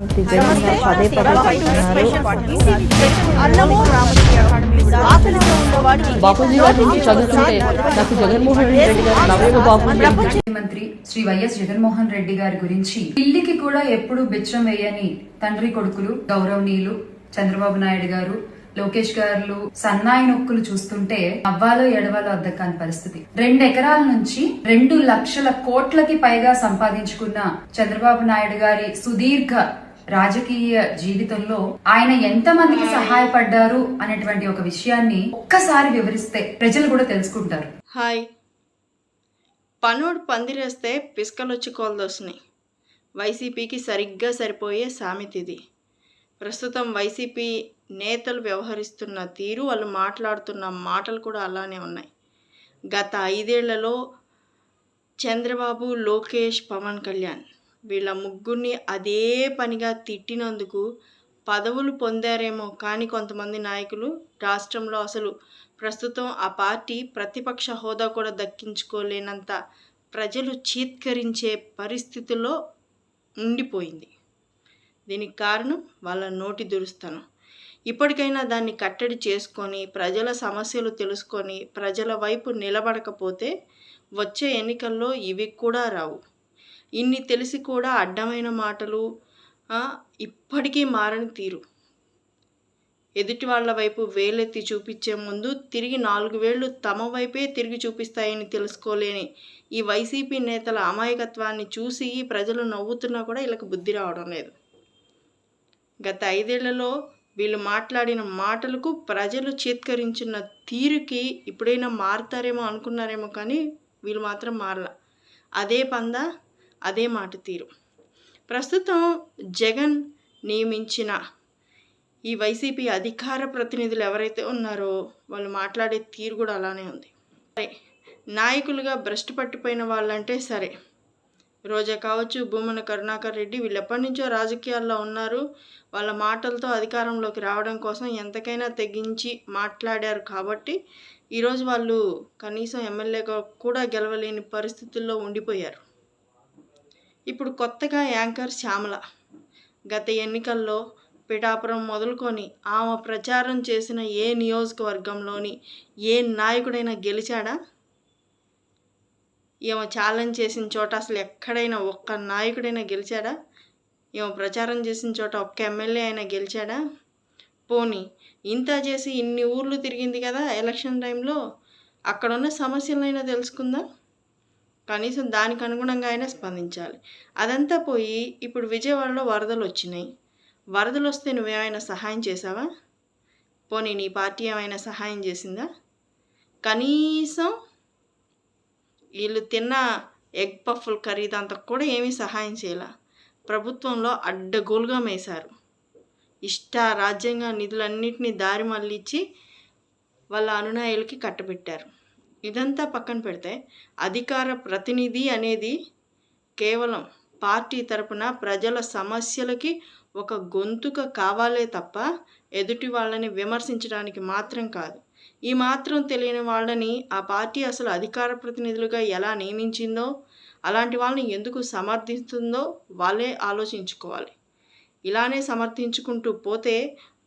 మంత్రి జగన్ గారు పదే పదే చెప్తున్నారు. బాపూజీ గారి నుంచి చదువుతుంటే నాకు జగన్మోహన్ రెడ్డి గారు నవ్వేగా బాపూజీ ముఖ్యమంత్రి శ్రీ వైఎస్ జగన్మోహన్ రెడ్డి గారి గురించి పిల్లికి కూడా ఎప్పుడు బిచ్చం వేయని తండ్రి కొడుకులు గౌరవనీయులు చంద్రబాబు నాయుడు గారు లోకేష్ గారు సన్నాయి నొక్కులు చూస్తుంటే అవ్వాలో ఎడవాలో అద్దకాని పరిస్థితి. రెండు ఎకరాల నుంచి రెండు లక్షల కోట్లకి పైగా సంపాదించుకున్న చంద్రబాబు నాయుడు గారి సుదీర్ఘ రాజకీయ జీవితంలో ఆయన ఎంత మందికి సహాయపడ్డారు అనేటువంటి ఒక విషయాన్ని ఒక్కసారి వివరిస్తే ప్రజలు కూడా తెలుసుకుంటారు. హాయ్. పనుడు పందిరేస్తే పిసుకలొచ్చి కోల్దొస్తున్నాయి వైసీపీకి సరిగ్గా సరిపోయే సామెత ఇది. ప్రస్తుతం వైసీపీ నేతలు వ్యవహరిస్తున్న తీరు వాళ్ళు మాట్లాడుతున్న మాటలు కూడా అలానే ఉన్నాయి. గత ఐదేళ్ళలో చంద్రబాబు లోకేష్ పవన్ కళ్యాణ్ వీళ్ళ ముగ్గురిని అదే పనిగా తిట్టినందుకు పదవులు పొందారేమో కానీ కొంతమంది నాయకులు రాష్ట్రంలో అసలు ప్రస్తుతం ఆ పార్టీ ప్రతిపక్ష హోదా కూడా దక్కించుకోలేనంత ప్రజలు చీత్కరించే పరిస్థితుల్లో ఉండిపోయింది. దీనికి కారణం వాళ్ళ నోటి దురుస్తనం. ఇప్పటికైనా దాన్ని కట్టడి చేసుకొని ప్రజల సమస్యలు తెలుసుకొని ప్రజల వైపు నిలబడకపోతే వచ్చే ఎన్నికల్లో ఇవి కూడా రావు. ఇన్ని తెలిసి కూడా అడ్డమైన మాటలు ఇప్పటికీ మారని తీరు. ఎదుటి వాళ్ళ వైపు వేలెత్తి చూపించే ముందు తిరిగి నాలుగు వేళ్ళు తమ వైపే తిరిగి చూపిస్తాయని తెలుసుకోలేని ఈ వైసీపీ నేతల అమాయకత్వాన్ని చూసి ప్రజలు నవ్వుతున్నా కూడా వీళ్ళకి బుద్ధి రావడం లేదు. గత ఐదేళ్ళలో వీళ్ళు మాట్లాడిన మాటలకు ప్రజలు చేత్కరించిన తీరుకి ఇప్పుడైనా మారుతారేమో అనుకున్నారేమో కానీ వీళ్ళు మాత్రం మారల. అదే పంద అదే మాట తీరు. ప్రస్తుతం జగన్ నియమించిన ఈ వైసీపీ అధికార ప్రతినిధులు ఎవరైతే ఉన్నారో వాళ్ళు మాట్లాడే తీరు కూడా అలానే ఉంది. సరే నాయకులుగా భ్రష్టు పట్టిపోయిన వాళ్ళంటే సరే రోజా కావచ్చు భూమన కరుణాకర్ రెడ్డి వీళ్ళు ఎప్పటి నుంచో రాజకీయాల్లో ఉన్నారు. వాళ్ళ మాటలతో అధికారంలోకి రావడం కోసం ఎంతకైనా తెగించి మాట్లాడారు కాబట్టి ఈరోజు వాళ్ళు కనీసం ఎమ్మెల్యేగా కూడా గెలవలేని పరిస్థితుల్లో ఉండిపోయారు. ఇప్పుడు కొత్తగా యాంకర్ శ్యామల. గత ఎన్నికల్లో పిఠాపురం మొదలుకొని ఆమె ప్రచారం చేసిన ఏ నియోజకవర్గంలోని ఏ నాయకుడైనా గెలిచాడా? ఈమె ఛాలెంజ్ చేసిన చోట అసలు ఎక్కడైనా ఒక్క నాయకుడైనా గెలిచాడా? ఈమె ప్రచారం చేసిన చోట ఒక్క ఎమ్మెల్యే అయినా గెలిచాడా? పోనీ ఇంత చేసి ఇన్ని ఊర్లు తిరిగింది కదా ఎలక్షన్ టైంలో. అక్కడ ఉన్న సమస్యలైనా తెలుసుకుందా? కనీసం దానికి అనుగుణంగా అయినా స్పందించాలి. అదంతా పోయి ఇప్పుడు విజయవాడలో వరదలు వచ్చినాయి. వరదలు వస్తే నువ్వేమైనా సహాయం చేసావా పోనీ నీ పార్టీ ఏమైనా సహాయం చేసిందా? కనీసం వీళ్ళు తిన్న ఎగ్ పఫ్ఫుల్ ఖరీదంతా కూడా ఏమీ సహాయం చేయాల. ప్రభుత్వంలో అడ్డగోలుగా మేశారు. ఇష్ట రాజ్యాంగ నిధులన్నింటినీ దారి మళ్ళించి వాళ్ళ అనునాయులకి కట్టబెట్టారు. ఇదంతా పక్కన పెడితే అధికార ప్రతినిధి అనేది కేవలం పార్టీ తరపున ప్రజల సమస్యలకి ఒక గొంతుక కావాలే తప్ప ఎదుటి వాళ్ళని విమర్శించడానికి మాత్రం కాదు. ఈ మాత్రం తెలియని వాళ్ళని ఆ పార్టీ అసలు అధికార ప్రతినిధులుగా ఎలా నియమించిందో అలాంటి వాళ్ళని ఎందుకు సమర్థిస్తుందో వాళ్ళే ఆలోచించుకోవాలి. ఇలానే సమర్థించుకుంటూ పోతే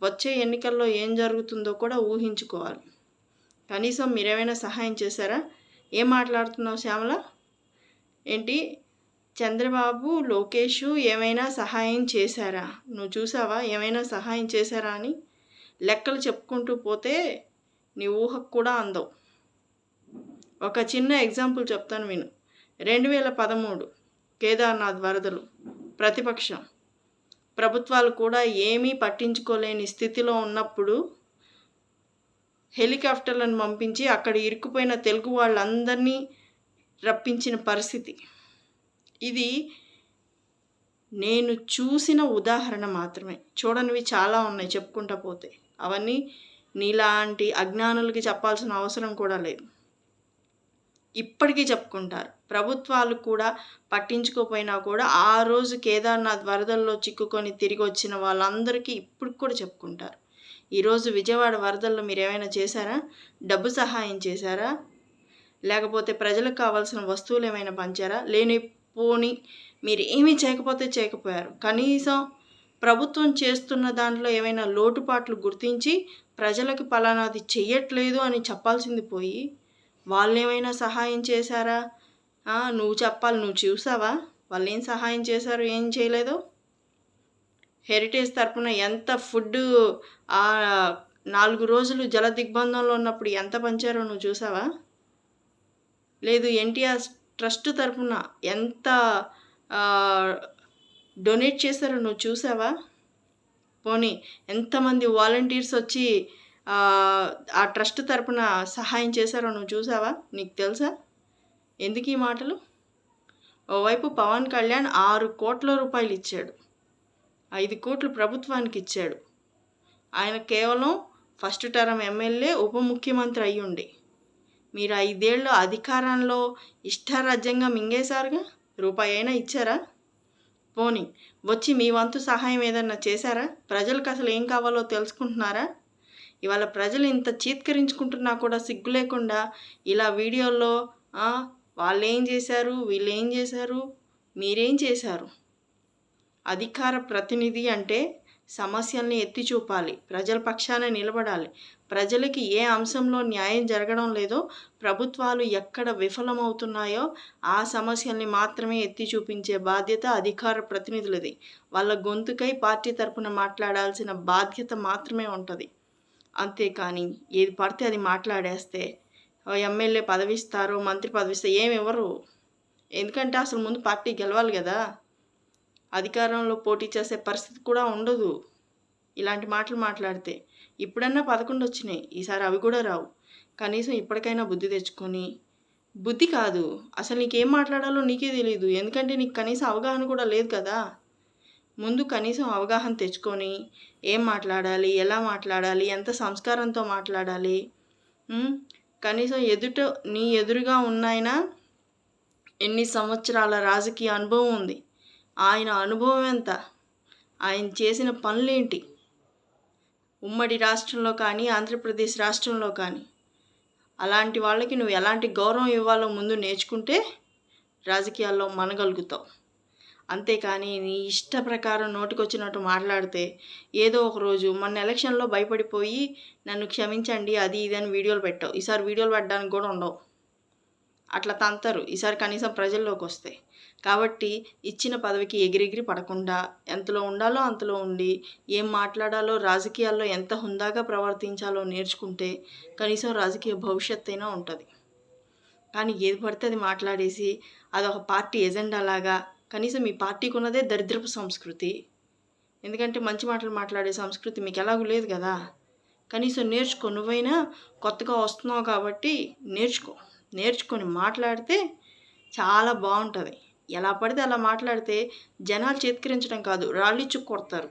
వచ్చే ఎన్నికల్లో ఏం జరుగుతుందో కూడా ఊహించుకోవాలి. కనీసం మీరేమైనా సహాయం చేశారా? ఏం మాట్లాడుతున్నావు శ్యామల? ఏంటి? చంద్రబాబు లోకేష్ ఏమైనా సహాయం చేశారా? నువ్వు చూసావా? ఏమైనా సహాయం చేశారా అని లెక్కలు చెప్పుకుంటూ పోతే నీ ఊహకు కూడా అందవు ఒక చిన్న ఎగ్జాంపుల్ చెప్తాను విను. రెండు వేల పదమూడు కేదార్నాథ్ వరదలు ప్రతిపక్షం. ప్రభుత్వాలు కూడా ఏమీ పట్టించుకోలేని స్థితిలో ఉన్నప్పుడు హెలికాప్టర్లను పంపించి అక్కడ ఇరుక్కుపోయిన తెలుగు వాళ్ళందరినీ రప్పించిన పరిస్థితి. ఇది నేను చూసిన ఉదాహరణ మాత్రమే. చూడనివి చాలా ఉన్నాయి చెప్పుకుంటా పోతే. అవన్నీ నీలాంటి అజ్ఞానులకి చెప్పాల్సిన అవసరం కూడా లేదు. ఇప్పటికీ చెప్పుకుంటారు. ప్రభుత్వాలు కూడా పట్టించుకోపోయినా కూడా ఆ రోజు కేదార్నాథ్ వరదల్లో చిక్కుకొని తిరిగి వచ్చిన వాళ్ళందరికీ ఇప్పుడు కూడా చెప్పుకుంటారు. ఈరోజు విజయవాడ వరదల్లో మీరు ఏమైనా చేశారా? డబ్బు సహాయం చేశారా? లేకపోతే ప్రజలకు కావాల్సిన వస్తువులు ఏమైనా పంచారా? లేని పోని మీరు ఏమీ చేయకపోతే చేయకపోయారు. కనీసం ప్రభుత్వం చేస్తున్న దాంట్లో ఏమైనా లోటుపాట్లు గుర్తించి ప్రజలకు పలానాది చెయ్యట్లేదు అని చెప్పాల్సింది పోయి వాళ్ళు ఏమైనా సహాయం చేశారా? నువ్వు చెప్పాలి నువ్వు చూసావా? వాళ్ళు ఏం సహాయం చేశారు ఏం చేయలేదో? హెరిటేజ్ తరపున ఎంత ఫుడ్ ఆ నాలుగు రోజులు జల దిగ్బంధంలో ఉన్నప్పుడు ఎంత పంచారో నువ్వు చూసావా? లేదు ఎన్టీఆర్ ట్రస్ట్ తరపున ఎంత డొనేట్ చేశారో నువ్వు చూసావా? పోనీ ఎంతమంది వాలంటీర్స్ వచ్చి ఆ, ఆ ట్రస్ట్ తరపున సహాయం చేశారో నువ్వు చూసావా? నీకు తెలుసా? ఎందుకు ఈ మాటలు? ఓవైపు పవన్ కళ్యాణ్ ఆరు కోట్ల రూపాయలు ఇచ్చాడు. ఐదు కోట్లు ప్రభుత్వానికి ఇచ్చాడు ఆయన కేవలం ఫస్ట్ టర్మ్ ఎమ్మెల్యే ఉప ముఖ్యమంత్రి అయ్యుండి. మీరు ఐదేళ్ళు అధికారంలో ఇష్టారాజ్యంగా మింగేశారుగా? రూపాయి అయినా ఇచ్చారా? పోనీ వచ్చి మీ వంతు సహాయం ఏదన్నా చేశారా? ప్రజలకు అసలు ఏం కావాలో తెలుసుకుంటున్నారా? ఇవాళ ప్రజలు ఇంత చీత్కరించుకుంటున్నా కూడా సిగ్గు లేకుండా ఇలా వీడియోల్లో వాళ్ళు ఏం చేశారు? వీళ్ళు ఏం చేశారు? మీరేం చేశారు? అధికార ప్రతినిధి అంటే సమస్యల్ని ఎత్తి చూపాలి. ప్రజల పక్షాన నిలబడాలి. ప్రజలకి ఏ అంశంలో న్యాయం జరగడం లేదో ప్రభుత్వాలు ఎక్కడ విఫలమవుతున్నాయో ఆ సమస్యల్ని మాత్రమే ఎత్తి చూపించే బాధ్యత అధికార ప్రతినిధులది. వాళ్ళ గొంతుకై పార్టీ తరపున మాట్లాడాల్సిన బాధ్యత మాత్రమే ఉంటుంది. అంతేకాని ఏది పడితే అది మాట్లాడేస్తే ఎమ్మెల్యే పదవిస్తారు మంత్రి పదవిస్తే ఏమి ఇవ్వరు. ఎందుకంటే అసలు ముందు పార్టీ గెలవాలి కదా. అధికారంలో పోటీ చేసే పరిస్థితి కూడా ఉండదు. ఇలాంటి మాటలు మాట్లాడితే ఇప్పుడన్నా పదకొండు వచ్చినాయి ఈసారి అవి కూడా రావు. కనీసం ఇప్పటికైనా బుద్ధి తెచ్చుకొని బుద్ధి కాదు. అసలు నీకేం మాట్లాడాలో నీకే తెలియదు ఎందుకంటే నీకు కనీసం అవగాహన కూడా లేదు కదా. ముందు కనీసం అవగాహన తెచ్చుకొని ఏం మాట్లాడాలి ఎలా మాట్లాడాలి ఎంత సంస్కారంతో మాట్లాడాలి కనీసం ఎదుట నీ ఎదురుగా ఉన్నాయన ఎన్ని సంవత్సరాల రాజకీయ అనుభవం ఉంది. ఆయన అనుభవం ఎంత? ఆయన చేసిన పనులేంటి? ఉమ్మడి రాష్ట్రంలో కానీ ఆంధ్రప్రదేశ్ రాష్ట్రంలో కానీ. అలాంటి వాళ్ళకి నువ్వు ఎలాంటి గౌరవం ఇవ్వాలో ముందు నేర్చుకుంటే రాజకీయాల్లో మనగలుగుతావు. అంతేకాని నీ ఇష్ట ప్రకారం నోటికొచ్చినట్టు మాట్లాడితే ఏదో ఒక రోజు మొన్న ఎలక్షన్లో భయపడిపోయి నన్ను క్షమించండి అది ఇది అని వీడియోలు పెట్టావు. ఈసారి వీడియోలు పెట్టడానికి కూడా ఉండవు. అట్లా తంతరు. ఈసారి కనీసం ప్రజల్లోకి వస్తాయి కాబట్టి ఇచ్చిన పదవికి ఎగిరెగిరి పడకుండా ఎంతలో ఉండాలో అంతలో ఉండి ఏం మాట్లాడాలో రాజకీయాల్లో ఎంత హుందాగా ప్రవర్తించాలో నేర్చుకుంటే కనీసం రాజకీయ భవిష్యత్తు అయినా ఉంటుంది. కానీ ఏది పడితే అది మాట్లాడేసి అదొక పార్టీ ఎజెండా లాగా కనీసం మీ పార్టీకి ఉన్నదే దరిద్రపు సంస్కృతి. ఎందుకంటే మంచి మాటలు మాట్లాడే సంస్కృతి మీకు ఎలాగూ లేదు కదా. కనీసం నేర్చుకో. నువ్వైనా కొత్తగా వస్తున్నావు కాబట్టి నేర్చుకో. నేర్చుకొని మాట్లాడితే చాలా బాగుంటుంది. ఎలా పడితే అలా మాట్లాడితే జనాలు చేత్కరించడం కాదు రాళ్ళిచ్చు కొడతారు.